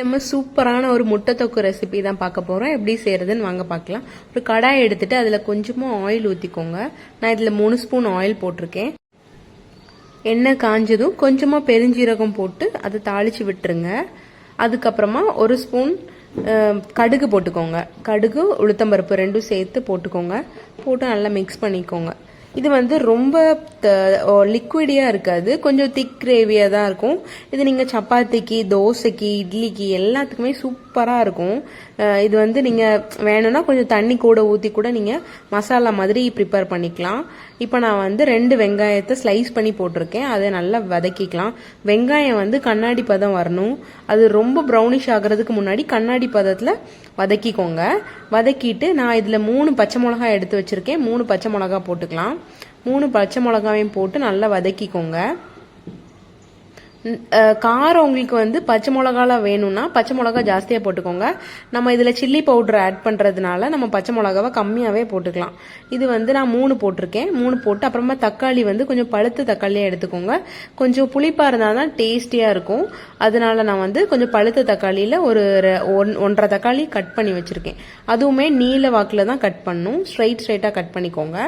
நம்ம சூப்பரான ஒரு முட்டை தொக்கு ரெசிபி தான் பார்க்க போகிறோம் எப்படி செய்கிறதுன்னு வாங்க பார்க்கலாம். ஒரு கடாய் எடுத்துட்டு அதில் கொஞ்சமாக ஆயில் ஊற்றிக்கோங்க நான் இதில் மூணு ஸ்பூன் ஆயில் போட்டிருக்கேன். எண்ணெய் காஞ்சதும் கொஞ்சமாக பெருஞ்சீரகம் போட்டு அதை தாளித்து விட்டுருங்க. அதுக்கப்புறமா ஒரு ஸ்பூன் கடுகு போட்டுக்கோங்க. கடுகு உளுத்தம்பருப்பு ரெண்டும் சேர்த்து போட்டுக்கோங்க. போட்டு நல்லா மிக்ஸ் பண்ணிக்கோங்க. இது வந்து ரொம்ப லிக்விடியாக இருக்காது. கொஞ்சம் திக் கிரேவியாக தான் இருக்கும். இது நீங்கள் சப்பாத்திக்கு தோசைக்கு இட்லிக்கு எல்லாத்துக்குமே சூப்பராக இருக்கும். இது வந்து நீங்கள் வேணும்னா கொஞ்சம் தண்ணி கூட ஊற்றி கூட நீங்கள் மசாலா மாதிரி ப்ரிப்பேர் பண்ணிக்கலாம். இப்போ நான் வந்து ரெண்டு வெங்காயத்தை ஸ்லைஸ் பண்ணி போட்டிருக்கேன். அதை நல்லா வதக்கிக்கலாம். வெங்காயம் வந்து கண்ணாடி பதம் வரணும். அது ரொம்ப ப்ரௌனிஷ் ஆகிறதுக்கு முன்னாடி கண்ணாடி பதத்தில் வதக்கிக்கோங்க. வதக்கிட்டு நான் இதில் மூணு பச்சை மிளகாய் எடுத்து வச்சுருக்கேன். மூணு பச்சை மிளகா போட்டுக்கலாம். மூணு பச்சை மிளகாவையும் போட்டு நல்லா வதக்கிக்கோங்க. காரம் உங்களுக்கு வந்து பச்சை மிளகால வேணும்னா பச்சை மிளகா ஜாஸ்தியாக போட்டுக்கோங்க. நம்ம இதில் சில்லி பவுடர் ஆட் பண்ணுறதுனால நம்ம பச்சை மிளகாவை கம்மியாகவே போட்டுக்கலாம். இது வந்து நான் மூணு போட்டிருக்கேன். மூணு போட்டு அப்புறமா தக்காளி வந்து கொஞ்சம் பழுத்த தக்காளியாக எடுத்துக்கோங்க. கொஞ்சம் புளிப்பாக இருந்தால் தான் டேஸ்டியாக இருக்கும். அதனால நான் வந்து கொஞ்சம் பழுத்த தக்காளியில் ஒரு ரெ- ஒன்- ஒன்றரை தக்காளி கட் பண்ணி வச்சுருக்கேன். அதுவுமே நீல வாக்கில் தான் கட் பண்ணும். ஸ்ட்ரைட் ஸ்ட்ரைட்டாக கட் பண்ணிக்கோங்க.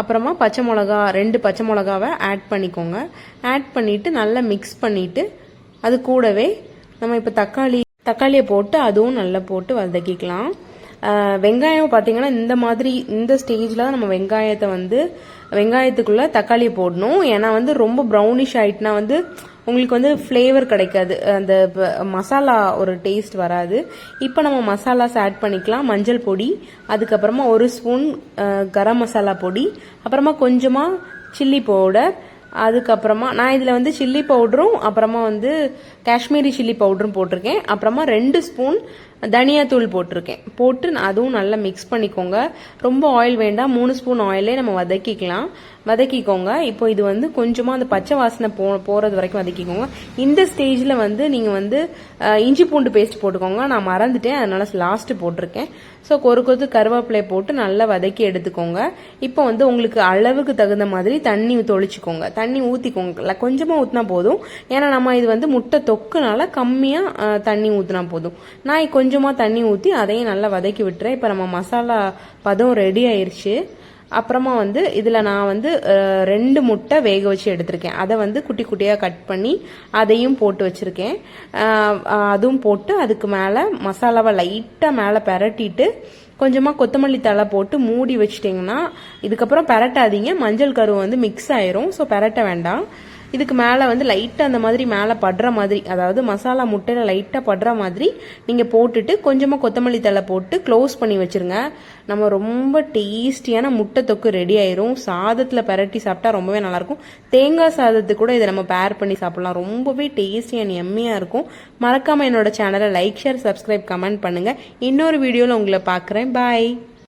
அப்புறமா பச்சை மிளகா ரெண்டு பச்சை மிளகாவை ஆட் பண்ணிக்கோங்க. ஆட் பண்ணிட்டு நல்லா மிக்ஸ் பண்ணிட்டு அது கூடவே நம்ம இப்போ தக்காளி தக்காளியை போட்டு அதுவும் நல்லா போட்டு வதக்கிக்கலாம். வெங்காயம் பார்த்தீங்கன்னா இந்த மாதிரி இந்த ஸ்டேஜில் தான் நம்ம வெங்காயத்தை வந்து வெங்காயத்துக்குள்ளே தக்காளியை போடணும். ஏன்னா வந்து ரொம்ப ப்ரௌனிஷ் ஆயிட்டுனா வந்து உங்களுக்கு வந்து ஃப்ளேவர் கிடைக்காது. அந்த மசாலா ஒரு டேஸ்ட் வராது. இப்போ நம்ம மசாலாஸ் ஆட் பண்ணிக்கலாம். மஞ்சள் பொடி அதுக்கப்புறமா ஒரு ஸ்பூன் கரம் மசாலா பொடி அப்புறமா கொஞ்சமாக சில்லி பவுடர் அதுக்கப்புறமா நான் இதில் வந்து சில்லி பவுடரும் அப்புறமா வந்து காஷ்மீரி சில்லி பவுடரும் போட்டிருக்கேன். அப்புறமா ரெண்டு ஸ்பூன் தனியாத்தூள் போட்டிருக்கேன். போட்டு அதுவும் நல்லா மிக்ஸ் பண்ணிக்கோங்க. ரொம்ப ஆயில் வேண்டாம். மூணு ஸ்பூன் ஆயிலே நம்ம வதக்கிக்கலாம். வதக்கிக்கோங்க. இப்போ இது வந்து கொஞ்சமாக அந்த பச்சை வாசனை போ போகிறது வரைக்கும் வதக்கிக்கோங்க. இந்த ஸ்டேஜில் வந்து நீங்கள் வந்து இஞ்சி பூண்டு பேஸ்ட் போட்டுக்கோங்க. நான் மறந்துட்டேன். அதனால் லாஸ்ட்டு போட்டிருக்கேன். ஸோ ஒரு கொத்து கருவேப்பிலை போட்டு நல்லா வதக்கி எடுத்துக்கோங்க. இப்போ வந்து உங்களுக்கு அளவுக்கு தகுந்த மாதிரி தண்ணி தொளிச்சிக்கோங்க. தண்ணி ஊற்றிக்கோங்க கொஞ்சமாக ஊற்றினா போதும். ஏன்னா நம்ம இது வந்து முட்டை தொக்குனால கம்மியாக தண்ணி ஊற்றினா போதும். நான் கொஞ்சமாக தண்ணி ஊற்றி அதையும் நல்லா வதக்கி விட்டுறேன். இப்போ நம்ம மசாலா பதம் ரெடி ஆயிடுச்சு அப்புறமா வந்து இதில் நான் வந்து ரெண்டு முட்டை வேக வச்சு எடுத்திருக்கேன். அதை வந்து குட்டி குட்டியாக கட் பண்ணி அதையும் போட்டு வச்சுருக்கேன். அதுவும் போட்டு அதுக்கு மேலே மசாலாவை லைட்டாக மேலே பரட்டிட்டு கொஞ்சமாக கொத்தமல்லி தழை போட்டு மூடி வச்சிட்டிங்கன்னா இதுக்கப்புறம் பரட்டாதீங்க. மஞ்சள் கரு வந்து மிக்ஸ் ஆயிரும். ஸோ பெரட்ட வேண்டாம். இதுக்கு மேலே வந்து லைட்டாக அந்த மாதிரி மேலே படுற மாதிரி அதாவது மசாலா முட்டையில் லைட்டாக படுற மாதிரி நீங்கள் போட்டுட்டு கொஞ்சமாக கொத்தமல்லி தழை போட்டு க்ளோஸ் பண்ணி வச்சிருங்க. நம்ம ரொம்ப டேஸ்டியான முட்டை தொக்கு ரெடி ஆயிரும். சாதத்தில் பரட்டி சாப்பிட்டா ரொம்பவே நல்லாயிருக்கும். தேங்காய் சாதத்துக்கு கூட இதை நம்ம பேர் பண்ணி சாப்பிட்லாம். ரொம்பவே டேஸ்டி அண்ட் எம்மியாக இருக்கும். மறக்காமல் என்னோட சேனலை லைக் ஷேர் சப்ஸ்கிரைப் கமெண்ட் பண்ணுங்கள் இன்னொரு வீடியோவில் உங்களை பார்க்குறேன். பாய்